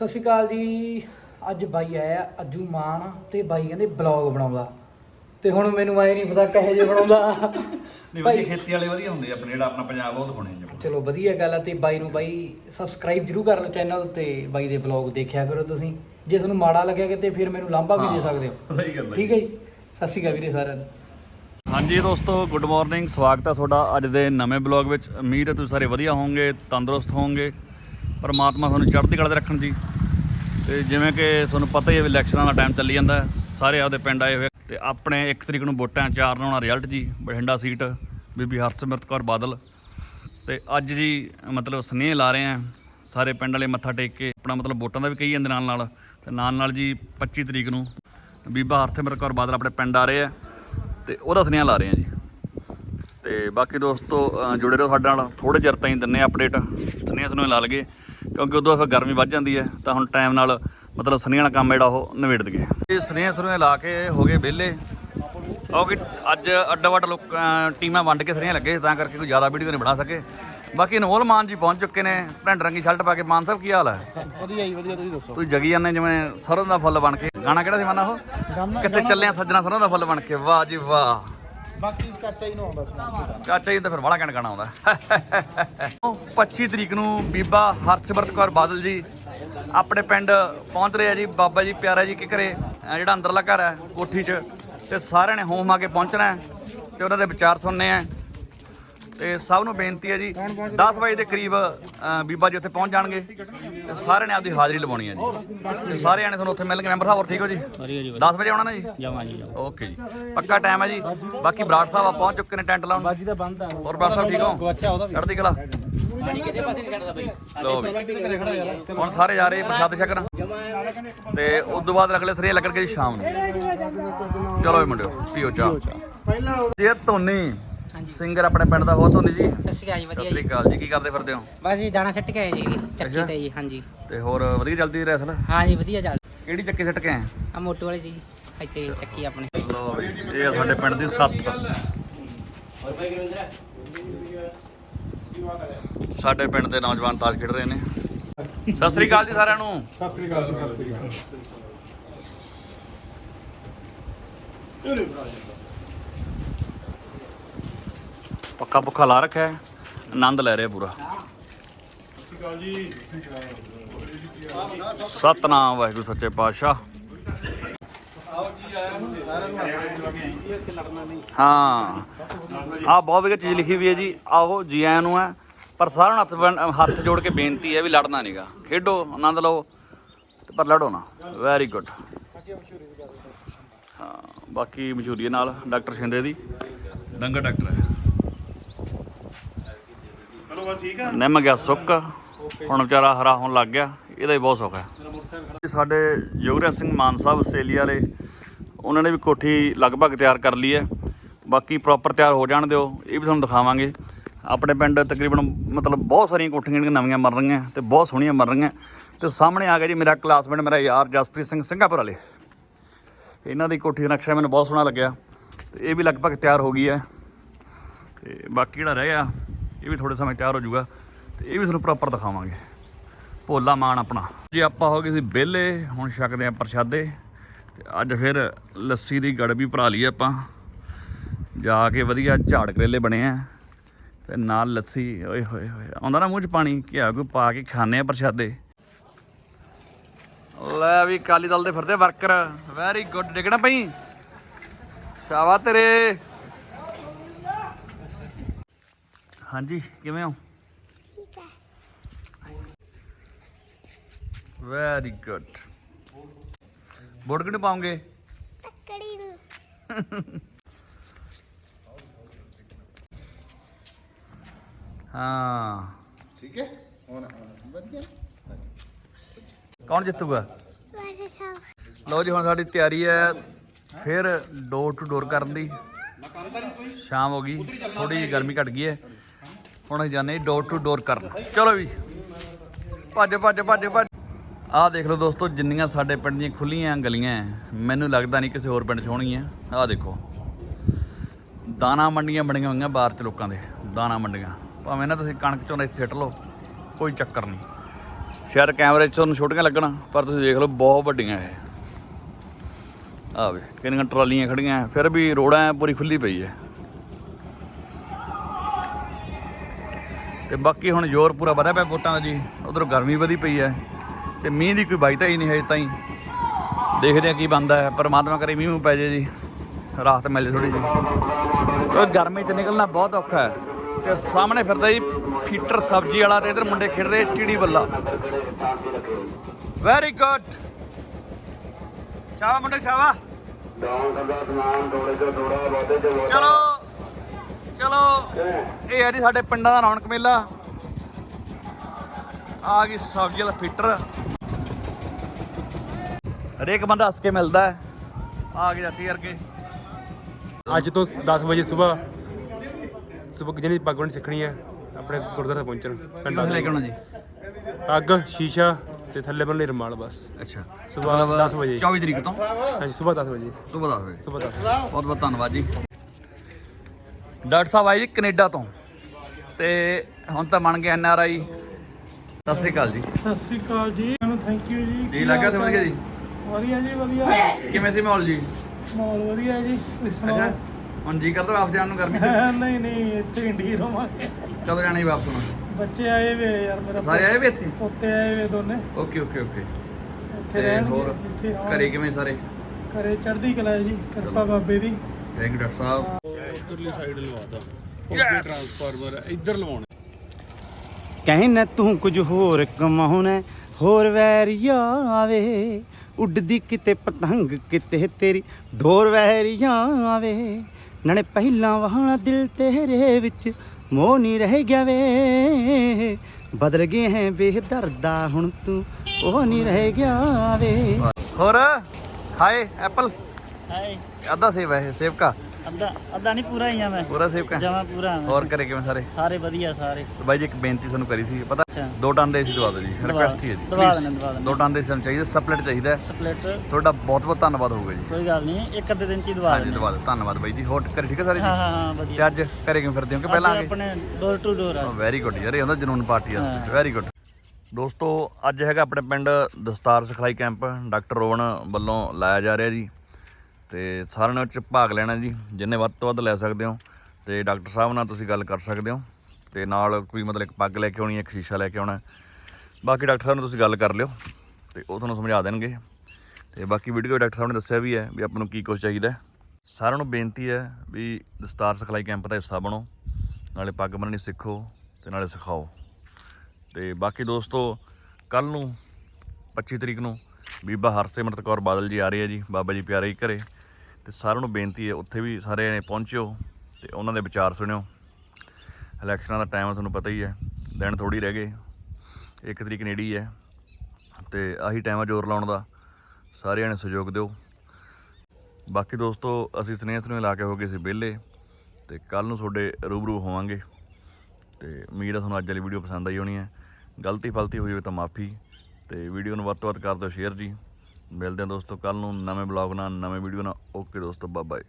ਸਤਿ ਸ਼੍ਰੀ ਅਕਾਲ ਜੀ। ਅੱਜ ਬਾਈ ਆਇਆ ਅੱਜੂ ਮਾਨ ਤੇ ਬਾਈ ਕਹਿੰਦੇ ਬਲੌਗ ਬਣਾਉਂਦਾ। ਤੇ ਹੁਣ ਮੈਨੂੰ ਐ ਨਹੀਂ ਪਤਾ ਕਹੇ ਜੇ ਬਣਾਉਂਦਾ। ਨਹੀਂ ਵਧੀਆ ਖੇਤੀ ਵਾਲੇ ਵਧੀਆ ਹੁੰਦੇ ਆ ਆਪਣੇ ਜਿਹੜਾ ਆਪਣਾ ਪੰਜਾਬ ਬਹੁਤ ਹੋਣੇ ਜੀ ਚਲੋ ਵਧੀਆ ਗੱਲ ਆ ਤੇ ਬਾਈ ਨੂੰ ਬਾਈ ਸਬਸਕ੍ਰਾਈਬ ਜਰੂਰ ਕਰ ਲਓ ਚੈਨਲ ਤੇ ਬਾਈ ਦੇ ਬਲੌਗ ਦੇਖਿਆ ਕਰੋ ਤੁਸੀਂ। ਜੇ ਤੁਹਾਨੂੰ ਮਾੜਾ ਲੱਗਿਆ ਕਿਤੇ ਫਿਰ ਮੈਨੂੰ ਲਾਂਭਾ ਵੀ ਦੇ ਸਕਦੇ ਹੋ। ਸਹੀ ਗੱਲ ਹੈ ਠੀਕ ਹੈ ਜੀ। ਸਤਿ ਸ਼੍ਰੀ ਅਕਾਲ ਵੀਰੇ ਸਾਰਿਆਂ ਨੂੰ। ਹਾਂਜੀ ਦੋਸਤੋ ਗੁੱਡ ਮਾਰਨਿੰਗ ਸਵਾਗਤ ਹੈ ਤੁਹਾਡਾ ਅੱਜ ਦੇ ਨਵੇਂ ਬਲੌਗ ਵਿੱਚ। ਉਮੀਦ ਹੈ ਤੁਸੀਂ ਸਾਰੇ ਵਧੀਆ ਹੋਵੋਗੇ ਤੰਦਰੁਸਤ ਹੋਵੋਗੇ। ਪਰਮਾਤਮਾ ਤੁਹਾਨੂੰ ਚੜ੍ਹਦੀ ਕਲਾ 'ਤੇ ਰੱਖਣ ਜੀ ਤੇ ਜਿਵੇਂ ਕਿ ਤੁਹਾਨੂੰ ਪਤਾ ਹੀ ਹੈ ਵੀ ਇਲੈਕਸ਼ਨਾਂ ਦਾ ਟਾਈਮ ਚੱਲੀ ਜਾਂਦਾ ਸਾਰੇ ਆਪਦੇ ਪਿੰਡ ਆਏ ਹੋਏ ਤੇ ਆਪਣੇ 1 ਤਰੀਕ ਨੂੰ ਵੋਟਾਂ ਚਾਰ ਨੂੰ ਆਉਣਾ ਰਿਜ਼ਲਟ ਜੀ, ਬਠਿੰਡਾ ਸੀਟ, ਬੀਬੀ ਹਰਸਿਮਰਤ ਕੌਰ ਬਾਦਲ। ਤੇ ਅੱਜ ਜੀ ਮਤਲਬ ਸਨੇਹ ਲਾ ਰਹੇ ਆ, ਸਾਰੇ ਪਿੰਡ ਵਾਲੇ ਮੱਥਾ ਟੇਕ ਕੇ ਆਪਣਾ ਮਤਲਬ ਵੋਟਾਂ ਦਾ ਵੀ ਕਹੀ ਜਾਂਦੇ ਨਾਲ ਨਾਲ। ਤੇ ਨਾਲ ਨਾਲ ਜੀ 25 ਤਰੀਕ ਨੂੰ ਬੀਬਾ ਹਰਸਿਮਰਤ ਕੌਰ ਬਾਦਲ ਆਪਣੇ ਪਿੰਡ ਆ ਰਹੇ ਆ ਤੇ ਉਹਦਾ ਸੁਨੇਹਾ ਲਾ ਰਹੇ ਆ ਜੀ। ਤੇ ਬਾਕੀ ਦੋਸਤੋ ਜੁੜੇ ਰਹੋ ਸਾਡੇ ਨਾਲ ਥੋੜੇ ਚਿਰ ਤਾਈਂ ਦਿੰਨੇ ਅਪਡੇਟ ਸੁਨੇਹਾ ਸੁਨੇਹਾ ਲਾ ਲਗੇ ਕਿਉਂਕਿ ਉਦੋਂ ਫਿਰ ਗਰਮੀ ਵੱਧ ਜਾਂਦੀ ਹੈ ਤਾਂ ਹੁਣ ਟਾਈਮ ਨਾਲ ਮਤਲਬ ਸੁਨੇਹਾ ਵਾਲਾ ਕੰਮ ਜਿਹੜਾ ਉਹ ਨਿਬੇੜ ਦਈਏ। ਇਹ ਸੁਨੇਹਾ ਸੁਨੇਹਾ ਲਾ ਕੇ ਹੋ ਗਏ ਵਿਹਲੇ। ਕਿਉਂਕਿ ਅੱਜ ਅੱਡੋ ਅੱਡ ਲੋਕ ਟੀਮਾਂ ਵੰਡ ਕੇ ਸੁਨੇਹਾ ਲੱਗੇ ਤਾਂ ਕਰਕੇ ਕੋਈ ਜ਼ਿਆਦਾ ਵੀਡੀਓ ਨਹੀਂ ਬਣਾ ਸਕੇ। ਬਾਕੀ ਅਨਮੋਲ ਮਾਨ ਜੀ ਪਹੁੰਚ ਚੁੱਕੇ ਨੇ ਭੈਣ ਰੰਗੀ ਸ਼ਰਟ ਪਾ ਕੇ। ਮਾਨ ਸਾਹਿਬ ਕੀ ਹਾਲ ਹੈ? ਵਧੀਆ ਜੀ ਵਧੀਆ ਤੁਸੀਂ ਦੱਸੋ? ਤੁਸੀਂ ਜਗੀ ਜਾਂਦੇ ਜਿਵੇਂ ਸਰੋਂ ਦਾ ਫੁੱਲ ਬਣ ਕੇ। ਗਾਣਾ ਕਿਹੜਾ ਸੀ ਮਾਨਾ ਉਹ? ਕਿੱਥੇ ਚੱਲੇ ਆ ਸੱਜਣਾ ਸਰੋਂ ਦਾ ਫੁੱਲ ਬਣ ਕੇ। ਵਾਹ ਜੀ ਵਾਹ। ਬਾਕੀ ਚਾਚਾ ਜੀ ਨੂੰ ਆਉਂਦਾ ਸਮਾਨ ਚਾਚਾ ਜੀ ਤਾਂ ਫਿਰ ਵਾਲਾ ਘੈਂਟ ਗਾਣਾ ਆਉਂਦਾ। 25 ਤਰੀਕ ਨੂੰ ਬੀਬਾ ਹਰਸਿਮਰਤ ਕੌਰ ਬਾਦਲ ਜੀ ਆਪਣੇ ਪਿੰਡ ਪਹੁੰਚ ਰਹੇ ਆ ਜੀ। ਬਾਬਾ ਜੀ ਪਿਆਰਾ ਜੀ ਕੇ ਘਰੇ ਜਿਹੜਾ ਅੰਦਰਲਾ ਘਰ ਹੈ ਕੋਠੀ 'ਚ, ਤੇ ਸਾਰਿਆਂ ਨੇ ਹੋਮ ਆ ਕੇ ਪਹੁੰਚਣਾ ਹੈ ਤੇ ਉਹਨਾਂ ਦੇ ਵਿਚਾਰ ਸੁਣਨੇ ਆ। ਤੇ ਸਭ ਨੂੰ ਬੇਨਤੀ ਹੈ ਜੀ 10 ਵਜੇ ਦੇ ਕਰੀਬ ਬੀਬਾ ਜੀ ਉੱਥੇ ਪਹੁੰਚ ਜਾਣਗੇ ਤੇ ਸਾਰਿਆਂ ਨੇ ਆਪਦੀ ਹਾਜ਼ਰੀ ਲਵਾਉਣੀ ਹੈ ਜੀ। ਤੇ ਸਾਰੇ ਜਾਣੇ ਤੁਹਾਨੂੰ ਉੱਥੇ ਮਿਲਣਗੇ ਮੈਂਬਰ ਸਾਹਿਬ ਹੋਰ ਠੀਕ ਹੋ ਜੀ? 10 ਵਜੇ ਆਉਣਾ ਨਾ ਜੀ? ਜਾਵਾਂ ਜੀ ਓਕੇ ਜੀ। ਪੱਕਾ ਟਾਈਮ ਹੈ ਜੀ। ਬਾਕੀ ਬਰਾੜ ਸਾਹਿਬ ਆ ਪਹੁੰਚ ਚੁੱਕੇ ਨੇ ਟੈਂਟ ਲਾਉਣ। ਬਾਜੀ ਦਾ ਬੰਦ ਆ। ਹੋਰ ਬਰਾੜ ਸਾਹਿਬ ਠੀਕ ਹੋ? ਗਵਾਚਾ ਉਹਦਾ ਵੀ। ਚੜ੍ਹਦੀ ਕਲਾ। ਲੋ ਵੀ ਹੁਣ ਸਾਰੇ ਜਾ ਰਹੇ ਪ੍ਰਸ਼ਾਦ ਛਕਣ ਤੇ ਉਸ ਤੋਂ ਬਾਅਦ ਅਗਲੇ ਸਰੇ ਲੱਗਣਗੇ ਜੀ ਸ਼ਾਮ ਨੂੰ। ਚਲੋ ਵੀ ਮੁੰਡਿਓ ਪੀਓ ਚਾਹ। ਇਹ ਧੋਨੀ ਸਿੰਗਰ ਆਪਣੇ ਪਿੰਡ ਦਾ ਹੋਰ ਧੋਨੀ ਜੀ? ਸਤਿ ਸ਼੍ਰੀ ਅਕਾਲ ਜੀ ਸਤਿ ਵਧੀਆ ਸ੍ਰੀ ਜੀ। ਅਕਾਲ ਜੀ ਕੀ ਕਰਦੇ ਫਿਰਦੇ ਹੋ? ਬਸ ਜੀ ਦਾਣਾ ਸੱਟ ਕੇ ਆਏ ਜੀ। ਚੱਕੀ ਤੇ ਜੀ ਹਾਂਜੀ। ਤੇ ਹੋਰ ਵਧੀਆ ਚੱਲਦੀ ਰੈਸਲ? ਹਾਂ ਜੀ ਵਧੀਆ ਚੱਲ ਕਿਹੜੀ ਚੱਕੀ ਸਿੱਟ ਕੇ ਆਏ? ਆ ਮੋਟੂ ਵਾਲੇ ਜੀ ਇੱਥੇ ਚੱਕੀ ਆਪਣੇ। ਲੋ ਇਹ ਆ ਸਾਡੇ ਪਿੰਡ ਦੀ ਸੱਤ। ਸਾਡੇ ਪਿੰਡ ਦੇ ਨੌਜਵਾਨ ਤਾਸ਼ ਖੇਡ ਰਹੇ ਨੇ। ਸਤਿ ਸ੍ਰੀ ਅਕਾਲ ਜੀ ਸਾਰਿਆਂ ਨੂੰ। ਸਤਿ ਸ੍ਰੀ ਅਕਾਲ ਜੀ ਸਤਿ ਸ੍ਰੀ ਅਕਾਲ। ਪੱਕਾ ਪੁੱਖਾ ਲਾ ਰੱਖਿਆ ਹੈ। ਆਨੰਦ ਲੈ ਰਿਹਾ ਪੂਰਾ। ਸਤਨਾਮ ਵਾਹਿਗੁਰੂ, ਸੱਚੇ ਪਾਤਸ਼ਾਹ। ਹਾਂ। ਆ ਬਹੁਤ ਵਧੀਆ ਚੀਜ਼ ਲਿਖੀ ਵੀ ਹੈ ਜੀ। ਆਓ ਜੀ ਆਇਆਂ ਨੂੰ ਹੈ। ਪਰ ਸਾਰਿਆਂ ਨੂੰ ਹੱਥ ਬਨ- ਹੱਥ ਜੋੜ ਕੇ ਬੇਨਤੀ ਹੈ ਵੀ ਲੜਨਾ ਨਹੀਂਗਾ ਖੇਡੋ, ਆਨੰਦ ਲਓ ਤੇ ਪਰ ਲੜੋ ਨਾ। ਵੈਰੀ ਗੁੱਡ ਹਾਂ, ਬਾਕੀ ਮਸ਼ਹੂਰੀ ਹੈ ਨਾਲ ਡਾਕਟਰ ਸ਼ਿੰਦੇ ਦੀ। ਡੰਗਾ ਡਾਕਟਰ ਹੈ। ਨਿੰਮ ਗਿਆ ਸੁੱਕ। ਹੁਣ ਵਿਚਾਰਾ ਹਰਾ ਹੋਣ ਲੱਗ ਗਿਆ। ਇਹਦਾ ਹੀ ਬਹੁਤ ਸੁੱਖ ਹੈ। ਸਾਡੇ ਯੁਵਰਾਜ ਸਿੰਘ ਮਾਨ ਸਾਹਿਬ ਆਸਟ੍ਰੇਲੀਆ ਵਾਲੇ ਉਹਨਾਂ ਨੇ ਵੀ ਕੋਠੀ ਲਗਭਗ ਤਿਆਰ ਕਰ ਲਈ ਹੈ। ਬਾਕੀ ਪ੍ਰੋਪਰ ਤਿਆਰ ਹੋ ਜਾਣ ਦਿਓ। ਇਹ ਵੀ ਤੁਹਾਨੂੰ ਦਿਖਾਵਾਂਗੇ। ਆਪਣੇ ਪਿੰਡ ਤਕਰੀਬਨ ਮਤਲਬ ਬਹੁਤ ਸਾਰੀਆਂ ਕੋਠੀਆਂ ਜਿਹੜੀਆਂ ਨਵੀਆਂ ਬਣ ਰਹੀਆਂ ਤੇ ਬਹੁਤ ਸੋਹਣੀਆਂ ਬਣ ਰਹੀਆਂ। ਤੇ ਸਾਹਮਣੇ ਆ ਗਿਆ ਜੀ ਮੇਰਾ ਕਲਾਸਮੇਟ ਮੇਰਾ ਯਾਰ ਜਸਪ੍ਰੀਤ ਸਿੰਘ ਸਿੰਘਾਪੁਰ ਵਾਲੇ। ਇਹਨਾਂ ਦੀ ਕੋਠੀ ਦਾ ਨਕਸ਼ਾ ਮੈਨੂੰ ਬਹੁਤ ਸੋਹਣਾ ਲੱਗਿਆ। ਤੇ ਇਹ ਵੀ ਲਗਭਗ ਤਿਆਰ ਹੋ ਗਈ ਹੈ। ਤੇ ਬਾਕੀ ਜਿਹੜਾ ਰਹਿ ਗਿਆ ਇਹ ਵੀ ਥੋੜੇ ਸਮੇਂ ਤਿਆਰ ਹੋ ਜਾਊਗਾ ਤੇ ਇਹ ਵੀ ਤੁਹਾਨੂੰ ਪ੍ਰੋਪਰ ਦਿਖਾਵਾਂਗੇ। ਭੋਲਾ ਮਾਨ ਆਪਣਾ। ਜੀ ਆਪਾਂ ਹੋ ਗਏ ਸੀ ਵਿਹਲੇ, ਹੁਣ ਛਕਦੇ ਆ ਪ੍ਰਸ਼ਾਦੇ। ਤੇ ਅੱਜ ਫਿਰ ਲੱਸੀ ਦੀ ਗੜ ਵੀ ਭਰਾ ਲਈ ਆਪਾਂ। ਜਾ ਕੇ ਵਧੀਆ ਝਾੜ ਕਰੇਲੇ ਬਣੇ ਆ। ਤੇ ਨਾਲ ਲੱਸੀ, ਓਏ ਹੋਏ ਹੋਏ, ਆਉਂਦਾ ਨਾ ਮੂੰਹ 'ਚ ਪਾਣੀ ਘਿਆ ਕੋਈ ਪਾ ਕੇ ਖਾਣੇ ਆ ਪ੍ਰਸ਼ਾਦੇ। ਲੈ ਵੀ ਕਾਲੀ ਦਲ ਦੇ ਫਿਰਦੇ ਵਰਕਰ ਵੈਰੀ ਗੁੱਡ ਡਿਗਣਾ ਪਈ। ਸ਼ਾਵਾ ਤੇਰੇ। ਹਾਂਜੀ ਕਿਵੇਂ ਹੋ? ਵੈਰੀ ਗੁੱਡ ਵੋਟ ਕਿਹਨੂੰ ਪਾਉਂਗੇ? ਕੜੀ ਨੂੰ। ਹਾਂ। ਠੀਕ ਹੈ। ਹੁਣ ਵਧੀਆ। ਕੌਣ ਜਿੱਤੂਗਾ? ਸਾਹਿਬ। ਲਓ ਜੀ ਹੁਣ ਸਾਡੀ ਤਿਆਰੀ ਹੈ ਫਿਰ ਡੋਰ ਟੂ ਡੋਰ ਕਰਨ ਦੀ। ਸ਼ਾਮ ਹੋ ਗਈ ਥੋੜੀ ਜਿਹੀ ਗਰਮੀ ਘਟ ਗਈ ਹੈ। ਹੁਣ ਜਾਂਦੇ ਡੋਰ ਟੂ ਡੋਰ ਕਰਨ। ਚਲੋ ਵੀ ਭੱਜ ਭੱਜ ਭੱਜ ਭੱਜ। ਆਹ ਦੇਖ ਲਓ ਦੋਸਤੋ ਜਿੰਨੀਆਂ ਸਾਡੇ ਪਿੰਡ ਦੀਆਂ ਖੁੱਲੀਆਂ ਗਲੀਆਂ ਮੈਨੂੰ ਲੱਗਦਾ ਨਹੀਂ ਕਿਸੇ ਹੋਰ ਪਿੰਡ 'ਚ ਹੋਣਗੀਆਂ। ਆਹ ਦੇਖੋ ਦਾਣਾ ਮੰਡੀਆਂ ਬਣੀਆਂ ਹੋਈਆਂ ਬਾਹਰ 'ਚ ਲੋਕਾਂ ਦੇ ਦਾਣਾ ਮੰਡੀਆਂ। ਭਾਵੇਂ ਨਾ ਤੁਸੀਂ ਕਣਕ ਝੋਨਾ ਇੱਥੇ ਸਿੱਟ ਲਓ ਕੋਈ ਚੱਕਰ ਨਹੀਂ। ਸ਼ਾਇਦ ਕੈਮਰੇ 'ਚ ਤੁਹਾਨੂੰ ਛੋਟੀਆਂ ਲੱਗਣ ਪਰ ਤੁਸੀਂ ਦੇਖ ਲਓ ਬਹੁਤ ਵੱਡੀਆਂ ਇਹ। ਆ ਵੇ ਕਿੰਨੀਆਂ ਟਰਾਲੀਆਂ ਖੜੀਆਂ ਫਿਰ ਵੀ ਰੋੜਾਂ ਪੂਰੀ ਖੁੱਲੀ ਪਈ ਹੈ ਤੇ ਬਾਕੀ ਹੁਣ ਜ਼ੋਰ ਪੂਰਾ ਵਧਿਆ ਪਿਆ ਵੋਟਾਂ ਦਾ ਜੀ। ਉਧਰੋਂ ਗਰਮੀ ਵਧੀ ਪਈ ਹੈ ਤੇ ਮੀਂਹ ਦੀ ਕੋਈ ਬਾਈਤਾ ਹੀ ਨਹੀਂ ਹੈ ਤਾਈਂ। ਦੇਖਦੇ ਆ ਕੀ ਬੰਦਾ ਹੈ। ਪਰਮਾਤਮਾ ਕਰੇ ਮੀਂਹ ਮੂੰਹ ਪੈ ਜੇ ਜੀ। ਰਾਹਤ ਮਿਲ ਜੇ ਥੋੜੀ ਜੀ ਉਹ ਗਰਮੀ 'ਚ ਨਿਕਲਣਾ ਬਹੁਤ ਔਖਾ ਹੈ। ਤੇ ਸਾਹਮਣੇ ਫਿਰਦਾ ਜੀ ਫੀਟਰ ਸਬਜ਼ੀ ਵਾਲਾ ਤੇ ਇਧਰ ਮੁੰਡੇ ਖੇਡ ਰਹੇ ਚਿੜੀ ਬੱਲਾ। ਵੈਰੀ ਗੁੱਡ ਸ਼ਾਬਾ ਮੁੰਡੇ ਸ਼ਾਬਾ ਚਲੋ। ਚਲੋ ਇਹ ਹੈ ਜੀ ਸਾਡੇ ਪਿੰਡਾਂ ਦਾ ਰੌਣਕ ਮੇਲਾ। ਆ ਗਈ ਸਬਜ਼ੀ ਵਾਲਾ ਫੀਟਰ। ਹਰੇਕ ਬੰਦਾ ਹੱਸ ਕੇ ਮਿਲਦਾ ਹੈ। ਆ ਗਏ ਚਾਚੀ ਵਰਗੇ। ਅੱਜ ਤੋਂ 10 ਵਜੇ ਸਵੇਰ ਸਵੇਰ ਜਿਹਨੇ ਪੱਗ ਬੰਨ੍ਹਣੀ ਸਿੱਖਣੀ ਹੈ? ਆਪਣੇ ਗੁਰਦੁਆਰਾ ਪਹੁੰਚਣ ਪਿੰਡਾਂ ਲੈ ਕੇ ਆਉਣਾ ਜੀ? ਪੱਗ ਸ਼ੀਸ਼ਾ ਤੇ ਥੱਲੇ ਬੰਨ੍ਹਣੀ ਰੁਮਾਲ ਬਸ। ਅੱਛਾ। ਸਵੇਰ 10 ਵਜੇ। 24 ਤਰੀਕ ਤੋਂ? ਹਾਂਜੀ ਸਵੇਰ 10 ਵਜੇ। ਸਵੇਰ 10 ਵਜੇ। ਸਵੇਰ 10 ਬਹੁਤ ਬਹੁਤ ਧੰਨਵਾਦ ਜੀ। ਡਾਕਟਰ ਸਾਹਿਬ ਆਏ ਜੀ ਕੈਨੇਡਾ ਤੋਂ। ਤੇ ਹੁਣ ਤਾਂ ਬਣ ਗਿਆ N R I. Sat Sri ਅਕਾਲ ਜੀ। ਸਤਿ ਸ੍ਰੀ ਅਕਾਲ ਜੀ। ਤੁਹਾਨੂੰ ਥੈਂਕ ਯੂ ਜੀ। ਜੀ ਲੱਗਿਆ ਤੇ ਵਧੀਆ ਜੀ? ਵਧੀਆ ਜੀ ਵਧੀਆ। ਕਿਵੇਂ ਸੀ ਮਾਹੌਲ ਜੀ? ਮਾਹੌਲ ਵਧੀਆ ਜੀ। ਅੱਛਾ ਹੁਣ ਜੀ ਕਰਦਾ ਵਾਪਸ ਜਾਣ ਨੂੰ ਗਰਮੀ ਚ? ਨਹੀਂ ਨਹੀਂ ਇੱਥੇ ਇੰਡੀ ਰਵਾਂਗੇ। ਕਦੋਂ ਜਾਣਾ ਜੀ ਵਾਪਸ ਹੁਣ? ਬੱਚੇ ਆਏ ਵੇ ਯਾਰ ਮੇਰਾ ਸਾਰੇ ਆਏ ਵੀ ਇੱਥੇ? ਪੋਤੇ ਆਏ ਵੇ ਦੋਨੇ। Okay okay okay. ਇੱਥੇ ਤੇ ਰਹਿਣਗੇ ਹੋਰ। ਘਰੇ ਕਿਵੇਂ ਸਾਰੇ? ਘਰੇ ਚੜ੍ਹਦੀ ਕਲਾ ਜੀ ਕਿਰਪਾ ਬਾਬੇ ਦੀ। Thank doctor sahib. ਉਧਰਲੀ ਸਾਈਡ ਲਵਾਦਾ ਅੱਗੇ ਟਰਾਂਸਫਾਰਮਰ ਇੱਧਰ ਲਵਾਉਣਾ। ਕਹਿਣਾ ਤੂੰ ਕੁਝ ਹੋਰ ਕਮਾਉਣਾ ਹੋਰ ਵੈਰੀਆ ਆਵੇ ਉੱਡਦੀ ਕਿਤੇ ਪਤੰਗ ਕਿਤੇ ਤੇਰੀ ਡੋਰ ਵੈਰੀਆ ਆਵੇ ਨਣੇ ਪਹਿਲਾਂ ਵਾਲਾ ਦਿਲ ਤੇਰੇ ਵਿੱਚ ਮੋਹ ਨਹੀਂ ਰਹਿ ਗਿਆ ਵੇ। ਬਦਲ ਗਏ ਹੈ ਬੇਦਰਦਾ ਹੁਣ ਤੂੰ ਉਹ ਨਹੀਂ ਰਹਿ ਗਿਆ ਵੇ। ਹੋਰ ਹਾਏ ਐਪਲ। ਹਾਏ ਅੱਧਾ ਸੇਬ ਹੈ ਸੇਬ ਕਾ। ਅੱਧਾ ਅੱਧਾ ਨਹੀਂ ਪੂਰਾ ਹੀ ਆ ਮੈਂ। ਪੂਰਾ ਸੇਬ ਕਾ ਜਮਾ ਪੂਰਾ ਮੈਂ। ਹੋਰ ਘਰੇ ਕਿਵੇਂ ਸਾਰੇ? ਸਾਰੇ ਵਧੀਆ ਸਾਰੇ। ਤੇ ਬਾਈ ਜੀ ਇੱਕ ਬੇਨਤੀ ਤੁਹਾਨੂੰ ਕਰੀ ਸੀ ਪਤਾ? ਅੱਛਾ। ਦੋ ਟਨ ਦੇ ਸੀ ਦਵਾ ਦਿਓ ਜੀ। ਰਿਕੁਐਸਟ ਹੀ ਹੈ ਜੀ ਦਵਾ please। ਦੇਣਾ, ਦਵਾ ਦੇਣਾ। ਦੋ ਟਨ ਦੇ ਸਾਨੂੰ ਚਾਹੀਦੇ ਸਪਲੇਟ ਚਾਹੀਦਾ। ਹੈ। ਸਪਲਿਟ। ਤੁਹਾਡਾ ਬਹੁਤ ਬਹੁਤ ਧੰਨਵਾਦ ਹੋਊਗਾ ਜੀ। ਕੋਈ ਗੱਲ ਨਹੀਂ ਇੱਕ ਅੱਧੇ ਦਿਨ ਚ ਹੀ ਦਵਾ ਹਾਂਜੀ ਦੇਣਾ ਦਵਾ ਦਿਓ। ਧੰਨਵਾਦ ਬਾਈ ਜੀ। ਹੋਰ ਘਰੇ ਠੀਕ ਹੈ ਸਾਰੇ ਹਾਂ ਜੀ? ਹਾਂ ਹਾਂ ਤੇ ਵਧੀਆ। ਅੱਜ ਘਰੇ ਕਿਵੇਂ ਫਿਰਦੇ ਹੋ? ਕਿ ਪਹਿਲਾਂ ਆ ਅੱਜ ਗਏ? ਆਪਣੇ ਡੋਰ ਟੂ ਡੋਰ ਆ। ਵੈਰੀ ਗੁੱਡ ਯਾਰ ਇਹ ਹੁੰਦਾ ਜਨੂਨ ਪਾਰਟੀ ਆ ਵੈਰੀ ਗੁੱਡ ਦੋਸਤੋ ਅੱਜ ਹੈਗਾ ਆਪਣੇ ਪਿੰਡ ਦਸਤਾਰ ਸਿਖਲਾਈ ਕੈਂਪ। ਡਾਕਟਰ ਰੋਵਣ ਵੱਲੋਂ ਲਾਇਆ ਜਾ ਰਿਹਾ ਜੀ। ਤੇ ਸਾਰਿਆਂ ਨੇ ਉਹ 'ਚ ਭਾਗ ਲੈਣਾ ਜੀ ਜਿੰਨੇ ਵੱਧ ਤੋਂ ਵੱਧ ਲੈ ਸਕਦੇ ਹੋ ਤੇ ਡਾਕਟਰ ਸਾਹਿਬ ਨਾਲ ਤੁਸੀਂ ਗੱਲ ਕਰ ਸਕਦੇ ਹੋ ਤੇ ਨਾਲ ਕੋਈ ਮਤਲਬ ਇੱਕ ਪੱਗ ਲੈ ਕੇ ਆਉਣੀ ਹੈ, ਇੱਕ ਸ਼ੀਸ਼ਾ ਲੈ ਕੇ ਆਉਣਾ। ਬਾਕੀ ਡਾਕਟਰ ਸਾਹਿਬ ਨਾਲ ਤੁਸੀਂ ਗੱਲ ਕਰ ਲਿਓ ਤੇ ਉਹ ਤੁਹਾਨੂੰ ਸਮਝਾ ਦੇਣਗੇ। ਤੇ ਬਾਕੀ ਵੀਡੀਓ ਡਾਕਟਰ ਸਾਹਿਬ ਨੇ ਦੱਸਿਆ ਵੀ ਹੈ ਵੀ ਆਪਾਂ ਨੂੰ ਕੀ ਕੁਝ ਚਾਹੀਦਾ ਸਾਰਿਆਂ ਨੂੰ ਬੇਨਤੀ ਹੈ ਵੀ ਦਸਤਾਰ ਸਿਖਲਾਈ ਕੈਂਪ ਦਾ ਹਿੱਸਾ ਬਣੋ ਨਾਲੇ ਪੱਗ ਬੰਨਣੀ ਸਿੱਖੋ ਤੇ ਨਾਲੇ ਸਿਖਾਓ। ਤੇ ਬਾਕੀ ਦੋਸਤੋ ਕੱਲ ਨੂੰ 25 ਤਰੀਕ ਨੂੰ ਬੀਬਾ ਹਰਸਿਮਰਤ ਕੌਰ ਬਾਦਲ ਜੀ ਆ ਰਹੇ ਆ ਜੀ ਬਾਬਾ ਜੀ ਪਿਆਰੇ ਜੀ ਘਰੇ। ਤੇ ਸਾਰਿਆਂ ਨੂੰ ਬੇਨਤੀ ਹੈ, ਉੱਥੇ ਵੀ ਸਾਰੇ ਨੇ ਪਹੁੰਚਿਓ ਤੇ ਉਹਨਾਂ ਦੇ ਵਿਚਾਰ ਸੁਣਿਓ। ਇਲੈਕਸ਼ਨਾਂ ਦਾ ਟਾਈਮ ਤੁਹਾਨੂੰ ਪਤਾ ਹੀ ਹੈ, ਦਿਨ ਥੋੜੀ ਰਹਿ ਗਏ, ਇੱਕ ਤਰੀਕ ਨੇੜੀ ਹੈ ਤੇ ਆਹੀ ਟਾਈਮ ਆ ਜ਼ੋਰ ਲਾਉਣ ਦਾ, ਸਾਰਿਆਂ ਨੇ ਸਹਿਯੋਗ ਦਿਓ। ਬਾਕੀ ਦੋਸਤੋ, ਅਸੀਂ ਸਨੇਹ ਨੂੰ ਲਾ ਕੇ ਹੋ ਗਏ ਸੀ ਵਿਹਲੇ ਤੇ ਕੱਲ ਨੂੰ ਤੁਹਾਡੇ ਰੂਬਰੂ ਹੋਵਾਂਗੇ ਤੇ ਉਮੀਦ ਹੈ ਤੁਹਾਨੂੰ ਅੱਜ ਵਾਲੀ ਵੀਡੀਓ ਪਸੰਦ ਆਈ ਹੋਣੀ ਹੈ। ਗਲਤੀ ਫਲਤੀ ਹੋਈ ਹੋਵੇ ਤਾਂ ਮਾਫੀ ਤੇ ਵੀਡੀਓ ਨੂੰ ਵੱਧ ਤੋਂ ਵੱਧ ਕਰ ਦਿਓ ਸ਼ੇਅਰ ਜੀ। ਮਿਲਦੇ ਹਾਂ ਦੋਸਤੋ ਕੱਲ ਨੂੰ। ਨਵੇਂ ਬਲੌਗ ਨਾਲ, ਨਵੇਂ ਵੀਡੀਓ ਨਾਲ। ਓਕੇ ਦੋਸਤੋ ਬਾਏ ਬਾਏ